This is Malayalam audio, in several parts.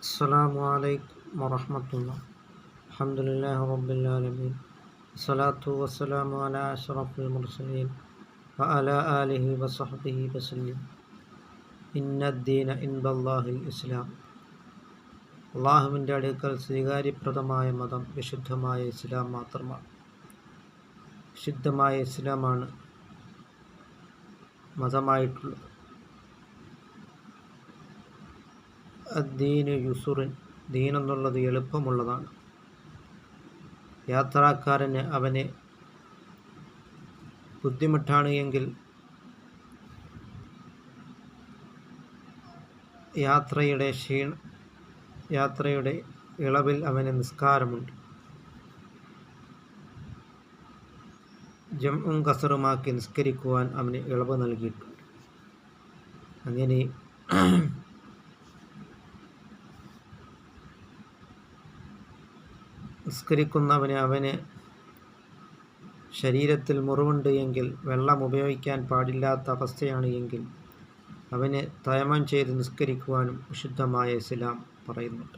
السلام عليكم ورحمة الله الحمد لله رب العالمين الصلاة والسلام على أشرف المرسلين وعلى آله وصحبه وسلم إن الدين عند الله الإسلام അള്ളാഹുവിൻ്റെ അടുക്കൽ സ്വീകാര്യപ്രദമായ മതം വിശുദ്ധമായ ഇസ്ലാം മാത്രമാണ് വിശുദ്ധമായ ഇസ്ലാമാണ് മതമായിട്ടുള്ളത് അദ്ദീന് യുസുറിൻ ദീൻ എന്നുള്ളത് എളുപ്പമുള്ളതാണ്. യാത്രാക്കാരന് അവന് ബുദ്ധിമുട്ടാണ് എങ്കിൽ യാത്രയുടെ ക്ഷീണ യാത്രയുടെ ഇളവിൽ അവന് നിസ്കാരമുണ്ട്. ജമ്മും കസറുമാക്കി നിസ്കരിക്കുവാൻ അവന് ഇളവ് നൽകിയിട്ടുണ്ട്. അങ്ങനെ നിസ്കരിക്കുന്നവന് അവന് ശരീരത്തിൽ മുറിവുണ്ട് എങ്കിൽ വെള്ളം ഉപയോഗിക്കാൻ പാടില്ലാത്ത അവസ്ഥയാണ് എങ്കിൽ അവന് തയമം ചെയ്ത് നിസ്കരിക്കുവാനും വിശുദ്ധമായ ഇസ്ലാം പറയുന്നുണ്ട്.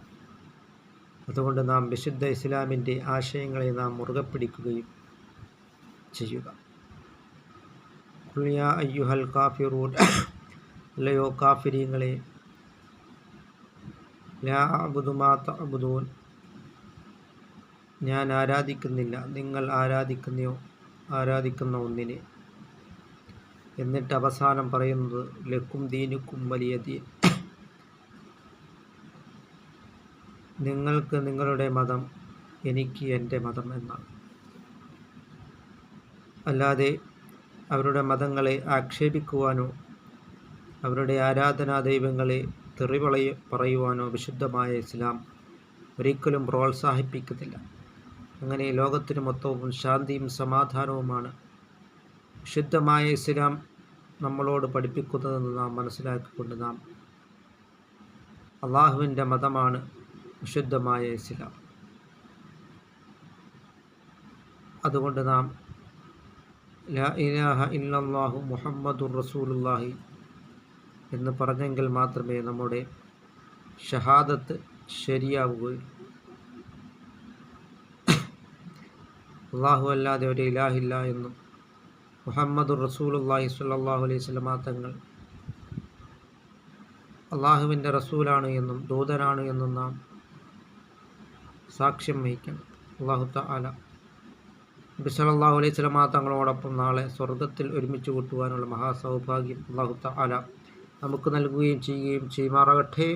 അതുകൊണ്ട് നാം വിശുദ്ധ ഇസ്ലാമിന്റെ ആശയങ്ങളെ നാം മുറുകെ പിടിക്കുകയും ചെയ്യുക. കുളിയ അയ്യുഹൽ കാഫിറൂൻ. അല്ലയോ കാഫിരീങ്ങളെ ലാ അബുദുമാ തഅബുദൂൻ. ഞാൻ ആരാധിക്കുന്നില്ല. നിങ്ങൾ ആരാധിക്കുന്നയോ ആരാധിക്കുന്ന ഒന്നിനെ. എന്നിട്ട് അവസാനം പറയുന്നത് ലക്കും ദീനുക്കും വലിയ ദീൻ. നിങ്ങൾക്ക് നിങ്ങളുടെ മതം എനിക്ക് എന്റെ മതം എന്നാണ്. അല്ലാതെ അവരുടെ മതങ്ങളെ ആക്ഷേപിക്കുവാനോ അവരുടെ ആരാധനാ ദൈവങ്ങളെ തെറിവളയ പറയുവാനോ വിശുദ്ധമായ ഇസ്ലാം ഒരിക്കലും പ്രോത്സാഹിപ്പിക്കുന്നില്ല. അങ്ങനെ ലോകത്തിന് മൊത്തവും ശാന്തിയും സമാധാനവുമാണ്. ശുദ്ധമായ ഇസ്ലാം നമ്മളോട് പഠിപ്പിക്കുന്നതെന്ന് നാം മനസ്സിലാക്കിക്കൊണ്ട് നാം അള്ളാഹുവിന്റെ മതമാണ് വിശുദ്ധമായ ഇസ്ലാം. അതുകൊണ്ട് നാം ലാ ഇലാഹ ഇല്ലല്ലാഹു മുഹമ്മദുർ റസൂലുല്ലാഹി എന്ന് പറഞ്ഞെങ്കിൽ മാത്രമേ നമ്മുടെ ഷഹാദത്ത് ശരിയാവുകയുള്ളൂ. അള്ളാഹു അല്ലാതെ ഒരു ഇലാഹില്ല എന്നും മുഹമ്മദുർ റസൂലുല്ലാഹി സ്വല്ലല്ലാഹു അലൈഹി സ്വലമാ തങ്ങൾ അള്ളാഹുവിന്റെ റസൂലാണ് എന്നും ദൂതനാണ് എന്നും നാം സാക്ഷ്യം വഹിക്കണം. അള്ളാഹു താല ബിസലല്ലാഹു അലൈഹി സ്വലമാ തങ്ങളോടൊപ്പം നാളെ സ്വർഗത്തിൽ ഒരുമിച്ച് കൂട്ടുവാനുള്ള മഹാസൗഭാഗ്യം അള്ളാഹു താല നമുക്ക് നൽകുകയും ചെയ്യുകയും ചെയ്യുമാറാകട്ടെ.